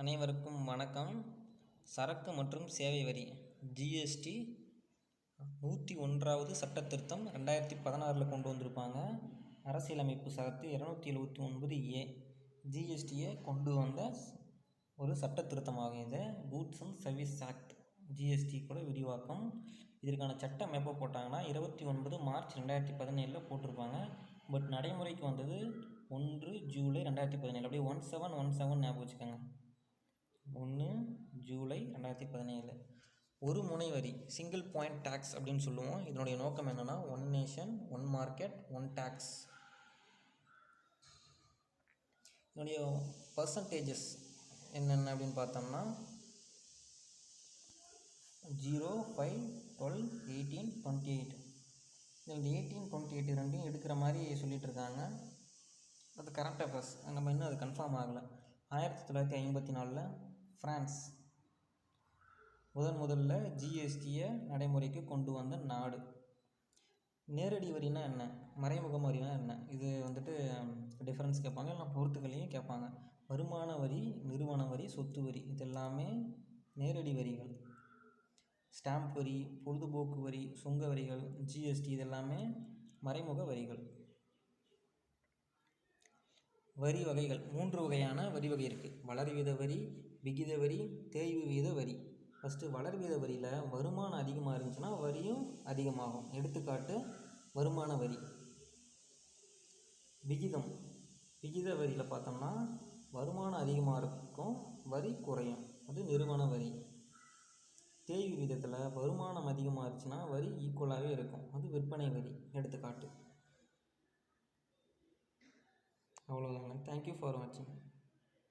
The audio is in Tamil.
அனைவருக்கும் வணக்கம். சரக்கு மற்றும் சேவை வரி ஜிஎஸ்டி நூற்றி ஒன்றாவது சட்ட திருத்தம் ரெண்டாயிரத்தி பதினாறில் கொண்டு வந்திருப்பாங்க. அரசியலமைப்பு சரத்து இரநூத்தி எழுபத்தி ஒன்பது ஏ ஜிஎஸ்டியை கொண்டு வந்த ஒரு சட்ட திருத்தமாகும் இது goods and service act GST கூட விரிவாக்கம். இதற்கான சட்டம் எப்போ போட்டாங்கன்னா இருபத்தி ஒன்பது மார்ச் ரெண்டாயிரத்தி பதினேழில் போட்டிருப்பாங்க. பட் நடைமுறைக்கு வந்தது ஒன்று ஜூலை ரெண்டாயிரத்தி பதினேழு. அப்படியே ஒன் செவன் ஒன் செவன் ஞாபகம் வச்சுக்கோங்க. ஒன்று ஜூலை ரெண்டாயிரத்தி பதினேழு. ஒரு முனை வரி சிங்கிள் பாயிண்ட் டேக்ஸ் அப்படின்னு சொல்லுவோம். இதனுடைய நோக்கம் என்னென்னா one nation one market one tax இதனுடைய பர்சன்டேஜஸ் என்னென்ன அப்படின்னு பார்த்தோம்னா zero five twelve eighteen twenty eight இதில் எயிட்டீன் டுவெண்ட்டி எயிட் ரெண்டையும் எடுக்கிற மாதிரி சொல்லிகிட்டு இருக்காங்க. அது கரண்ட் அஃபேர்ஸ் நம்ம இன்னும் அது கன்ஃபார்ம் ஆகலை. ஆயிரத்தி தொள்ளாயிரத்தி ஐம்பத்தி நாலில் ஃப்ரான்ஸ். முதன் முதல்ல ஜிஎஸ்டியை நடைமுறைக்கு கொண்டு வந்த நாடு. நேரடி வரினா என்ன? மறைமுக வரினா என்ன? இது வந்துட்டு டிஃப்ரென்ஸ் கேட்பாங்க இல்லைனா பொறுத்துக்களையும் கேட்பாங்க வருமான வரி நிறுவன வரி சொத்து வரி இது எல்லாமே நேரடி வரிகள். ஸ்டாம்ப் வரி பொழுதுபோக்கு வரி சுங்க வரிகள் ஜிஎஸ்டி இது எல்லாமே மறைமுக வரிகள். வரி வகைகள் மூன்று வகையான வரி வகை இருக்குது வளர்வீத வரி விகித வரி தேய்வு வீத வரி. ஃபஸ்ட்டு வளர்வீத வரியில் வருமானம் அதிகமாக இருந்துச்சுன்னா வரியும் அதிகமாகும். எடுத்துக்காட்டு வருமான வரி. விகிதம். விகித வரியில் பார்த்தோம்னா வருமானம் அதிகமாக இருக்கும் வரி குறையும். அது நிறுவன வரி. தேய்வு விகிதத்தில் வருமானம் அதிகமாக இருந்துச்சுன்னா வரி ஈக்குவலாகவே இருக்கும். அது விற்பனை வரி. எடுத்துக்காட்டு. அவ்வளோதாங்க தேங்க்யூ ஃபார் வாட்சிங்